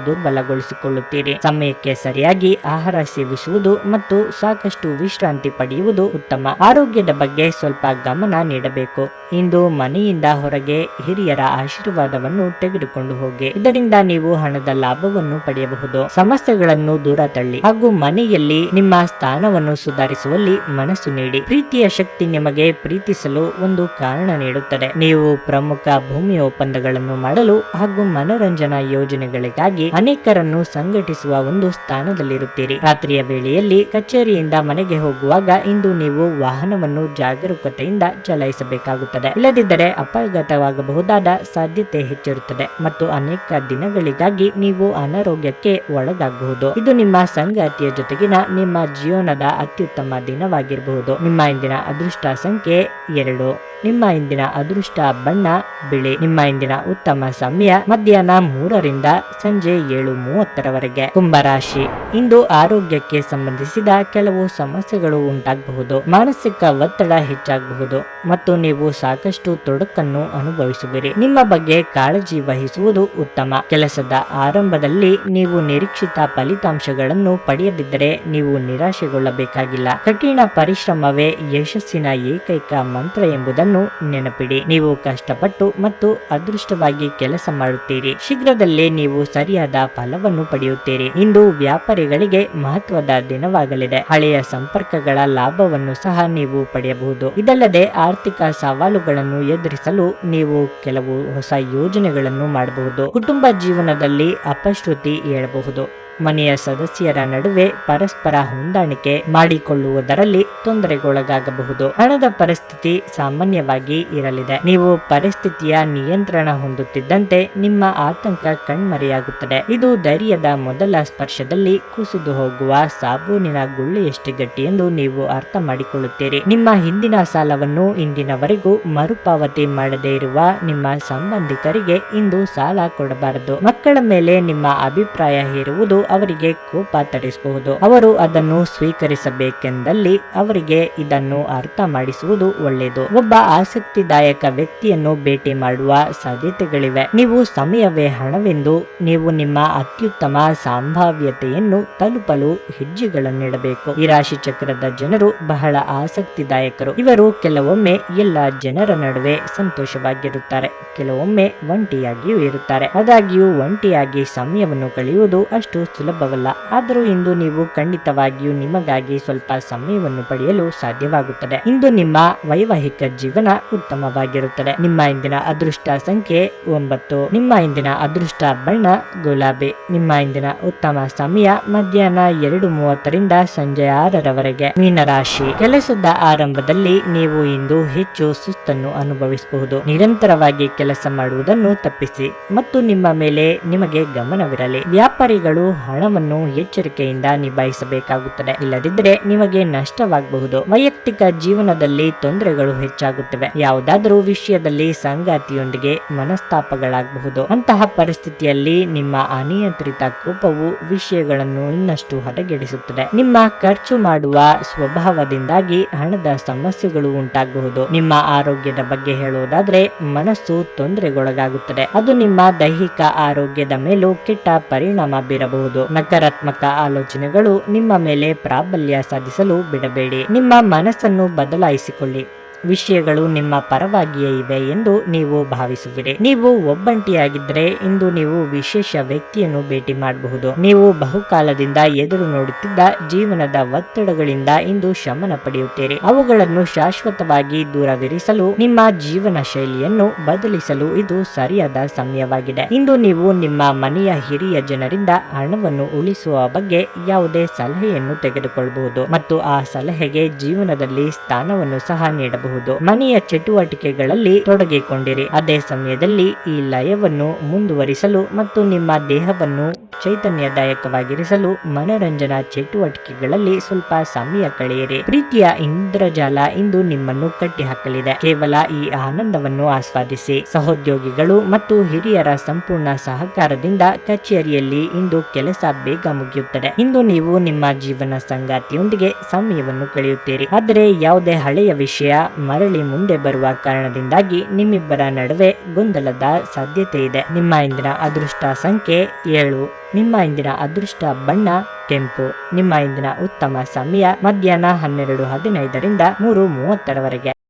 ದುರ್ಬಲಗೊಳಿಸಿಕೊಳ್ಳುತ್ತೀರಿ ಸಮಯಕ್ಕೆ ಸರಿಯಾಗಿ ಆಹಾರ ಸೇವಿಸುವುದು ಮತ್ತು ಸಾಕಷ್ಟು ವಿಶ್ರಾಂತಿ ಪಡೆಯುವುದು ಉತ್ತಮ. ಆರೋಗ್ಯದ ಬಗ್ಗೆ ಸ್ವಲ್ಪ ಗಮನ ನೀಡಬೇಕು. ಇಂದು ಮನೆಯಿಂದ ಹೊರಗೆ ಹಿರಿಯರ ಆಶೀರ್ವಾದವನ್ನು ತೆಗೆದುಕೊಂಡು ಹೋಗಿ. ಇದರಿಂದ ನೀವು ಹಣದ ಲಾಭವನ್ನು ಪಡೆಯಬಹುದು. ಸಮಸ್ಯೆಗಳನ್ನು ದೂರ ತಳ್ಳಿ. ಹಾಗೂ ಮನೆಯಲ್ಲಿ ನಿಮ್ಮ ಸ್ಥಾನವನ್ನು ಸುಧಾರಿಸುವಲ್ಲಿ ಮನಸ್ಸು ನೀಡಿ. ಪ್ರೀತಿಯ ಶಕ್ತಿ ನಿಮಗೆ ಪ್ರೀತಿಸಲು ಒಂದು ಕಾರಣ ನೀಡುತ್ತದೆ. ನೀವು ಪ್ರಮುಖ ಭೂಮಿ ಒಪ್ಪಂದಗಳನ್ನು ಮಾಡಲು ಹಾಗೂ ಮನೋರಂಜನಾ ಯೋಜನೆಗಳಿಗಾಗಿ ಅನೇಕರನ್ನು ಸಂಘಟಿಸುವ ಒಂದು ಸ್ಥಾನದಲ್ಲಿರುತ್ತೀರಿ. ರಾತ್ರಿಯ ವೇಳೆಯಲ್ಲಿ ಕಚೇರಿಯಿಂದ ಮನೆಗೆ ಹೋಗುವಾಗ ಇಂದು ನೀವು ವಾಹನವನ್ನು ಜಾಗರೂಕತೆಯಿಂದ ಚಲಾಯಿಸಬೇಕಾಗುತ್ತದೆ. ಇಲ್ಲದಿದ್ದರೆ ಅಪಘಾತವಾಗಬಹುದಾದ ಸಾಧ್ಯತೆ ಹೆಚ್ಚಿರುತ್ತದೆ ಮತ್ತು ಅನೇಕ ದಿನಗಳಿಗಾಗಿ ನೀವು ಅನಾರೋಗ್ಯಕ್ಕೆ ಒಳಗಾಗಬಹುದು. ಇದು ನಿಮ್ಮ ಸಂಗಾತಿಯ ಜೊತೆಗಿನ ನಿಮ್ಮ ಜೀವನದ ಅತ್ಯುತ್ತಮ ದಿನವಾಗಿರಬಹುದು. ನಿಮ್ಮ ಇಂದಿನ ಅದೃಷ್ಟ ಸಂಖ್ಯೆ ಎರಡು. ನಿಮ್ಮ ಇಂದಿನ ಅದೃಷ್ಟ ಬಣ್ಣ, ಬಿಳಿ. ನಿಮ್ಮ ಇಂದಿನ ಉತ್ತಮ ಸಮಯ ಮಧ್ಯಾಹ್ನ ಮೂರರಿಂದ ಸಂಜೆ ಏಳು ಮೂವತ್ತರವರೆಗೆ. ಕುಂಭರಾಶಿ. ಇಂದು ಆರೋಗ್ಯಕ್ಕೆ ಸಂಬಂಧಿಸಿದ ಕೆಲವು ಸಮಸ್ಯೆಗಳು ಉಂಟಾಗಬಹುದು. ಮಾನಸಿಕ ಒತ್ತಡ ಹೆಚ್ಚಾಗಬಹುದು ಮತ್ತು ನೀವು ಸಾಕಷ್ಟು ತೊಡಕನ್ನು ಅನುಭವಿಸುವಿರಿ. ನಿಮ್ಮ ಬಗ್ಗೆ ಕಾಳಜಿ ವಹಿಸುವುದು ಉತ್ತಮ. ಕೆಲಸದ ಆರಂಭದಲ್ಲಿ ನೀವು ನಿರೀಕ್ಷಿತ ಫಲಿತಾಂಶಗಳನ್ನು ಪಡೆಯದಿದ್ದರೆ ನೀವು ನಿರಾಶೆಗೊಳ್ಳಬೇಕಾಗಿಲ್ಲ. ಕಠಿಣ ಪರಿಶ್ರಮವೇ ಯಶಸ್ಸಿನ ಏಕೈಕ ಮಂತ್ರ ಎಂಬುದನ್ನು ಮಾತನ್ನು ನೆನಪಿಡಿ. ನೀವು ಕಷ್ಟಪಟ್ಟು ಮತ್ತು ಅದೃಷ್ಟವಾಗಿ ಕೆಲಸ ಮಾಡುತ್ತೀರಿ. ಶೀಘ್ರದಲ್ಲೇ ನೀವು ಸರಿಯಾದ ಫಲವನ್ನು ಪಡೆಯುತ್ತೀರಿ. ಇಂದು ವ್ಯಾಪಾರಿಗಳಿಗೆ ಮಹತ್ವದ ದಿನವಾಗಲಿದೆ. ಹಳೆಯ ಸಂಪರ್ಕಗಳ ಲಾಭವನ್ನು ಸಹ ನೀವು ಪಡೆಯಬಹುದು. ಇದಲ್ಲದೆ ಆರ್ಥಿಕ ಸವಾಲುಗಳನ್ನು ಎದುರಿಸಲು ನೀವು ಕೆಲವು ಹೊಸ ಯೋಜನೆಗಳನ್ನು ಮಾಡಬಹುದು. ಕುಟುಂಬ ಜೀವನದಲ್ಲಿ ಅಪಶ್ರುತಿ ಏಳಬಹುದು. ಮನೆಯ ಸದಸ್ಯರ ನಡುವೆ ಪರಸ್ಪರ ಹೊಂದಾಣಿಕೆ ಮಾಡಿಕೊಳ್ಳುವುದರಲ್ಲಿ ತೊಂದರೆಗೊಳಗಾಗಬಹುದು. ಹಣದ ಪರಿಸ್ಥಿತಿ ಸಾಮಾನ್ಯವಾಗಿ ಇರಲಿದೆ. ನೀವು ಪರಿಸ್ಥಿತಿಯ ನಿಯಂತ್ರಣ ಹೊಂದುತ್ತಿದ್ದಂತೆ ನಿಮ್ಮ ಆತಂಕ ಕಣ್ಮರೆಯಾಗುತ್ತದೆ. ಇದು ಧೈರ್ಯದ ಮೊದಲ ಸ್ಪರ್ಶದಲ್ಲಿ ಕುಸಿದು ಹೋಗುವ ಸಾಬೂನಿನ ಗುಳ್ಳೆಯಷ್ಟು ಗಟ್ಟಿ ಎಂದು ನೀವು ಅರ್ಥ ಮಾಡಿಕೊಳ್ಳುತ್ತೀರಿ. ನಿಮ್ಮ ಹಿಂದಿನ ಸಾಲವನ್ನು ಇಂದಿನವರೆಗೂ ಮರುಪಾವತಿ ಮಾಡದೇ ಇರುವ ನಿಮ್ಮ ಸಂಬಂಧಿಕರಿಗೆ ಇಂದು ಸಾಲ ಕೊಡಬಾರದು. ಮಕ್ಕಳ ಮೇಲೆ ನಿಮ್ಮ ಅಭಿಪ್ರಾಯ ಹೇರುವುದು ಅವರಿಗೆ ಕೋಪ ತರಿಸಬಹುದು ಅವರು ಅದನ್ನು ಸ್ವೀಕರಿಸಬೇಕೆಂದಲ್ಲಿ ಅವರಿಗೆ ಇದನ್ನು ಅರ್ಥ ಮಾಡಿಸುವುದು ಒಳ್ಳೆಯದು. ಒಬ್ಬ ಆಸಕ್ತಿದಾಯಕ ವ್ಯಕ್ತಿಯನ್ನು ಭೇಟಿ ಮಾಡುವ ಸಾಧ್ಯತೆಗಳಿವೆ. ನೀವು ಸಮಯವೇ ಹಣವೆಂದು ನೀವು ನಿಮ್ಮ ಅತ್ಯುತ್ತಮ ಸಂಭಾವ್ಯತೆಯನ್ನು ತಲುಪಲು ಹೆಜ್ಜೆಗಳನ್ನಿಡಬೇಕು ಈ ರಾಶಿ ಚಕ್ರದ ಜನರು ಬಹಳ ಆಸಕ್ತಿದಾಯಕರು. ಇವರು ಕೆಲವೊಮ್ಮೆ ಎಲ್ಲ ಜನರ ನಡುವೆ ಸಂತೋಷವಾಗಿರುತ್ತಾರೆ. ಕೆಲವೊಮ್ಮೆ ಒಂಟಿಯಾಗಿಯೂ ಇರುತ್ತಾರೆ. ಆದಾಗ್ಯೂ, ಒಂಟಿಯಾಗಿ ಸಮಯವನ್ನು ಕಳೆಯುವುದು ಅಷ್ಟು ಸುಲಭವಲ್ಲ. ಆದರೂ ಇಂದು ನೀವು ಖಂಡಿತವಾಗಿಯೂ ನಿಮಗಾಗಿ ಸ್ವಲ್ಪ ಸಮಯವನ್ನು ಪಡೆಯಲು ಸಾಧ್ಯವಾಗುತ್ತದೆ. ಇಂದು ನಿಮ್ಮ ವೈವಾಹಿಕ ಜೀವನ ಉತ್ತಮವಾಗಿರುತ್ತದೆ. ನಿಮ್ಮ ಇಂದಿನ ಅದೃಷ್ಟ ಸಂಖ್ಯೆ ಒಂಬತ್ತು. ನಿಮ್ಮ ಇಂದಿನ ಅದೃಷ್ಟ ಬಣ್ಣ ಗುಲಾಬಿ. ನಿಮ್ಮ ಇಂದಿನ ಉತ್ತಮ ಸಮಯ ಮಧ್ಯಾಹ್ನ ಎರಡು ಮೂವತ್ತರಿಂದ ಸಂಜೆ ಆರರವರೆಗೆ. ಮೀನರಾಶಿ. ಕೆಲಸದ ಆರಂಭದಲ್ಲಿ ನೀವು ಇಂದು ಹೆಚ್ಚು ಸುಸ್ತನ್ನು ಅನುಭವಿಸಬಹುದು. ನಿರಂತರವಾಗಿ ಕೆಲಸ ಮಾಡುವುದನ್ನು ತಪ್ಪಿಸಿ. ಮತ್ತು ನಿಮ್ಮ ಮೇಲೆ ನಿಮಗೆ ಗಮನವಿರಲಿ. ವ್ಯಾಪಾರಿಗಳು ಹಣವನ್ನು ಎಚ್ಚರಿಕೆಯಿಂದ ನಿಭಾಯಿಸಬೇಕಾಗುತ್ತದೆ. ಇಲ್ಲದಿದ್ದರೆ ನಿಮಗೆ ನಷ್ಟವಾಗಬಹುದು. ವೈಯಕ್ತಿಕ ಜೀವನದಲ್ಲಿ ತೊಂದರೆಗಳು ಹೆಚ್ಚಾಗುತ್ತವೆ. ಯಾವುದಾದರೂ ವಿಷಯದಲ್ಲಿ ಸಂಗಾತಿಯೊಂದಿಗೆ ಮನಸ್ತಾಪಗಳಾಗಬಹುದು. ಅಂತಹ ಪರಿಸ್ಥಿತಿಯಲ್ಲಿ ನಿಮ್ಮ ಅನಿಯಂತ್ರಿತ ಕೋಪವು ವಿಷಯಗಳನ್ನು ಇನ್ನಷ್ಟು ಹದಗೆಡಿಸುತ್ತದೆ. ನಿಮ್ಮ ಖರ್ಚು ಮಾಡುವ ಸ್ವಭಾವದಿಂದಾಗಿ ಹಣದ ಸಮಸ್ಯೆಗಳು ಉಂಟಾಗಬಹುದು. ನಿಮ್ಮ ಆರೋಗ್ಯದ ಬಗ್ಗೆ ಹೇಳುವುದಾದ್ರೆ ಮನಸ್ಸು ತೊಂದರೆಗೊಳಗಾಗುತ್ತದೆ. ಅದು ನಿಮ್ಮ ದೈಹಿಕ ಆರೋಗ್ಯದ ಮೇಲೂ ಕೆಟ್ಟ ಪರಿಣಾಮ ಬೀರಬಹುದು. ನಕಾರಾತ್ಮಕ ಆಲೋಚನೆಗಳು ನಿಮ್ಮ ಮೇಲೆ ಪ್ರಾಬಲ್ಯ ಸಾಧಿಸಲು ಬಿಡಬೇಡಿ. ನಿಮ್ಮ ಮನಸ್ಸನ್ನು ಬದಲಾಯಿಸಿಕೊಳ್ಳಿ. ವಿಷಯಗಳು ನಿಮ್ಮ ಪರವಾಗಿಯೇ ಇವೆ ಎಂದು ನೀವು ಭಾವಿಸುವಿರಿ. ನೀವು ಒಬ್ಬಂಟಿಯಾಗಿದ್ದರೆ ಇಂದು ನೀವು ವಿಶೇಷ ವ್ಯಕ್ತಿಯನ್ನು ಭೇಟಿ ಮಾಡಬಹುದು. ನೀವು ಬಹುಕಾಲದಿಂದ ಎದುರು ನೋಡುತ್ತಿದ್ದ ಜೀವನದ ಒತ್ತಡಗಳಿಂದ ಇಂದು ಶಮನ ಪಡೆಯುತ್ತೀರಿ. ಅವುಗಳನ್ನು ಶಾಶ್ವತವಾಗಿ ದೂರವಿರಿಸಲು, ನಿಮ್ಮ ಜೀವನ ಶೈಲಿಯನ್ನು ಬದಲಿಸಲು ಇದು ಸರಿಯಾದ ಸಮಯವಾಗಿದೆ. ಇಂದು ನೀವು ನಿಮ್ಮ ಮನೆಯ ಹಿರಿಯ ಜನರಿಂದ ಹಣವನ್ನು ಉಳಿಸುವ ಬಗ್ಗೆ ಯಾವುದೇ ಸಲಹೆಯನ್ನು ತೆಗೆದುಕೊಳ್ಳಬಹುದು. ಮತ್ತು ಆ ಸಲಹೆಗೆ ಜೀವನದಲ್ಲಿ ಸ್ಥಾನವನ್ನು ಸಹ ನೀಡಬಹುದು. ಮನೆಯ ಚಟುವಟಿಕೆಗಳಲ್ಲಿ ತೊಡಗಿಕೊಂಡಿರಿ. ಅದೇ ಸಮಯದಲ್ಲಿ ಈ ಲಯವನ್ನು ಮುಂದುವರಿಸಲು ಮತ್ತು ನಿಮ್ಮ ದೇಹವನ್ನು ಚೈತನ್ಯದಾಯಕವಾಗಿರಿಸಲು ಮನರಂಜನಾ ಚಟುವಟಿಕೆಗಳಲ್ಲಿ ಸ್ವಲ್ಪ ಸಮಯ ಕಳೆಯಿರಿ. ಪ್ರೀತಿಯ ಇಂದ್ರಜಾಲ ಇಂದು ನಿಮ್ಮನ್ನು ಕಟ್ಟಿಹಾಕಲಿದೆ. ಕೇವಲ ಈ ಆನಂದವನ್ನು ಆಸ್ವಾದಿಸಿ. ಸಹೋದ್ಯೋಗಿಗಳು ಮತ್ತು ಹಿರಿಯರ ಸಂಪೂರ್ಣ ಸಹಕಾರದಿಂದ ಕಚೇರಿಯಲ್ಲಿ ಇಂದು ಕೆಲಸ ಬೇಗ ಮುಗಿಯುತ್ತದೆ. ಇಂದು ನೀವು ನಿಮ್ಮ ಜೀವನ ಸಂಗಾತಿಯೊಂದಿಗೆ ಸಮಯವನ್ನು ಕಳೆಯುತ್ತೀರಿ. ಆದರೆ ಯಾವುದೇ ಹಳೆಯ ವಿಷಯ ಮರಳಿ ಮುಂದೆ ಬರುವ ಕಾರಣದಿಂದಾಗಿ ನಿಮ್ಮಿಬ್ಬರ ನಡುವೆ ಗೊಂದಲದ ಸಾಧ್ಯತೆ ಇದೆ. ನಿಮ್ಮ ಇಂದಿನ ಅದೃಷ್ಟ ಸಂಖ್ಯೆ ಏಳು. ನಿಮ್ಮ ಇಂದಿನ ಅದೃಷ್ಟ ಬಣ್ಣ ಕೆಂಪು. ನಿಮ್ಮ ಇಂದಿನ ಉತ್ತಮ ಸಮಯ ಮಧ್ಯಾಹ್ನ ಹನ್ನೆರಡು ಹದಿನೈದರಿಂದ ಮೂರು ಮೂವತ್ತರವರೆಗೆ.